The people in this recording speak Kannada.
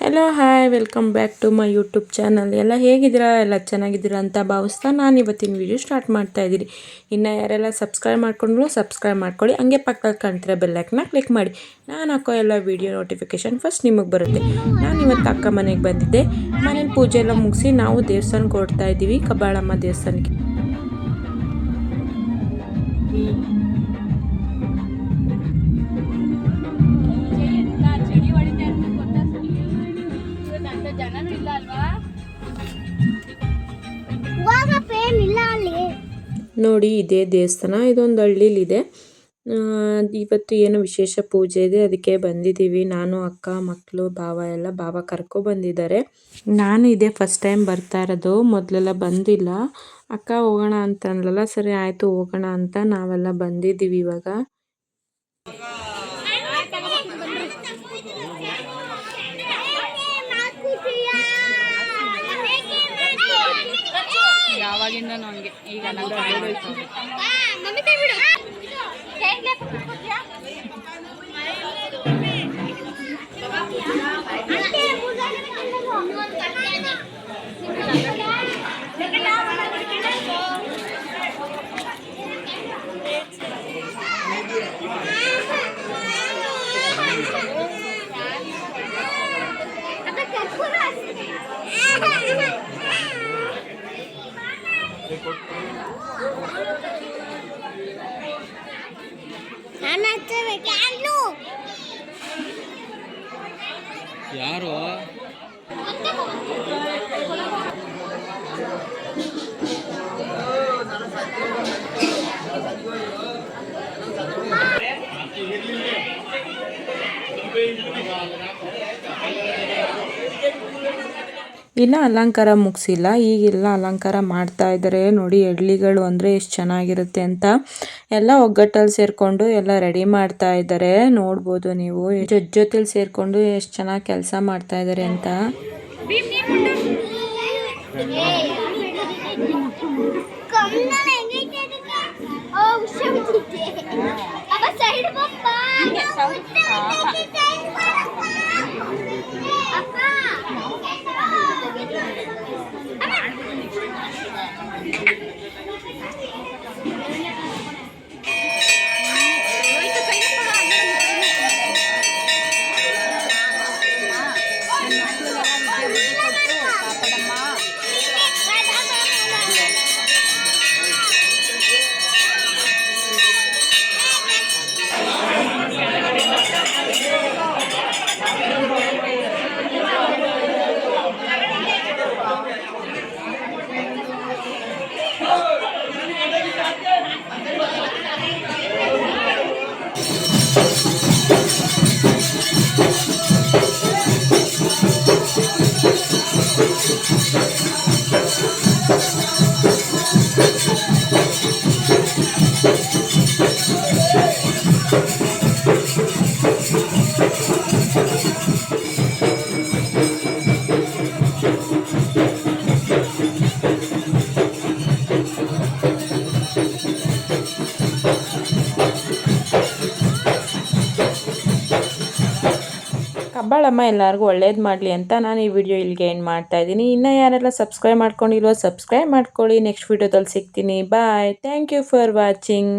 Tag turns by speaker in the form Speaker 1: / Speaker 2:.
Speaker 1: Hello hi welcome back to my YouTube channel ಎಲ್ಲ ಹೇಗಿದ್ದೀರಾ? ಎಲ್ಲ ಚೆನ್ನಾಗಿದ್ದೀರಾ ಅಂತ ಭಾವಿಸ್ತಾ ನಾನು ಇವತ್ತಿನ ವಿಡಿಯೋ ಸ್ಟಾರ್ಟ್ ಮಾಡ್ತಾ ಇದ್ದೀನಿ. ಇನ್ನು ಯಾರೆಲ್ಲ ಸಬ್ಸ್ಕ್ರೈಬ್ ಮಾಡ್ಕೊಂಡ್ರು ಸಬ್ಸ್ಕ್ರೈಬ್ ಮಾಡ್ಕೊಳ್ಳಿ. ಹಂಗೆ ಪಕ್ಕದಲ್ಲಿ ಕಾಣ್ತಿರೋ ಬೆಲ್ಲೈಕ್ನ ಕ್ಲಿಕ್ ಮಾಡಿ. ನಾನು ಹಾಕೋ ಎಲ್ಲ ವಿಡಿಯೋ ನೋಟಿಫಿಕೇಶನ್ ಫಸ್ಟ್ ನಿಮಗೆ ಬರುತ್ತೆ. ನಾನು ಇವತ್ತು ಅಕ್ಕ ಮನೆಗೆ ಬಂದಿದ್ದೆ. ಮನೇಲಿ ಪೂಜೆ ಎಲ್ಲ ಮುಗಿಸಿ ನಾವು ದೇವಸ್ಥಾನಕ್ಕೆ ಕೊಡ್ತಾ ಇದ್ದೀವಿ. ಕಬ್ಬಾಳಮ್ಮ ದೇವಸ್ಥಾನಕ್ಕೆ. ನೋಡಿ ಇದೇ ದೇವಸ್ಥಾನ ಇದೊಂದು ಹಳ್ಳಿಲಿದೆ ಇವತ್ತು ಏನು ವಿಶೇಷ ಪೂಜೆ ಇದೆ ಅದಕ್ಕೆ ಬಂದಿದ್ದೀವಿ ನಾನು ಅಕ್ಕ ಮಕ್ಕಳು ಭಾವ ಎಲ್ಲ ಭಾವ ಕರ್ಕೊ ಬಂದಿದ್ದಾರೆ ನಾನು ಇದೇ ಫಸ್ಟ್ ಟೈಮ್ ಬರ್ತಾ ಇರೋದು ಮೊದಲೆಲ್ಲ ಬಂದಿಲ್ಲ ಅಕ್ಕ ಹೋಗೋಣ ಅಂತ ಅಂದ್ಲಲ್ಲ ಸರಿ ಆಯಿತು ಹೋಗೋಣ ಅಂತ ನಾವೆಲ್ಲ ಬಂದಿದ್ದೀವಿ ಇವಾಗ
Speaker 2: ಯಾವಾಗಿಂದನೂ ಹಂಗೆ ಈಗ
Speaker 3: ನಾನು ಹಚ್ಚಬೇಕು ಕ್ಯಾನ್ಲು
Speaker 4: ಯಾರು
Speaker 1: ಇನ್ನು ಅಲಂಕಾರ ಮುಗಿಸಿಲ್ಲ, ಈಗೆಲ್ಲ ಅಲಂಕಾರ ಮಾಡ್ತಾ ಇದ್ದಾರೆ ನೋಡಿ, ಎಳ್ಳಿಗಳು ಅಂದರೆ ಎಷ್ಟು ಚೆನ್ನಾಗಿರುತ್ತೆ ಅಂತ. ಎಲ್ಲ ಒಗ್ಗಟ್ಟಲ್ಲಿ ಸೇರಿಕೊಂಡು ಎಲ್ಲ ರೆಡಿ ಮಾಡ್ತಾ ಇದ್ದಾರೆ ನೋಡ್ಬೋದು ನೀವು. ಜೊತೆ ಜೊತೆಲಿ ಸೇರಿಕೊಂಡು ಎಷ್ಟು ಚೆನ್ನಾಗಿ ಕೆಲಸ ಮಾಡ್ತಾ ಇದ್ದಾರೆ ಅಂತ.
Speaker 3: ಅಪ್ಪ. Yeah.
Speaker 1: ಕಬ್ಬಾಳಮ್ಮ ಎಲ್ಲರಿಗೂ ಒಳ್ಳೇದು ಮಾಡಲಿ ಅಂತ ನಾನು ಈ ವಿಡಿಯೋ ಇಲ್ಲಿಗೆ ಏನು ಮಾಡ್ತಾ ಇದ್ದೀನಿ. ಇನ್ನೂ ಯಾರೆಲ್ಲ ಸಬ್ಸ್ಕ್ರೈಬ್ ಮಾಡ್ಕೊಂಡಿಲ್ವೋ ಸಬ್ಸ್ಕ್ರೈಬ್ ಮಾಡ್ಕೊಳ್ಳಿ. ನೆಕ್ಸ್ಟ್ ವಿಡಿಯೋದಲ್ಲಿ ಸಿಗ್ತೀನಿ. Bye thank you for watching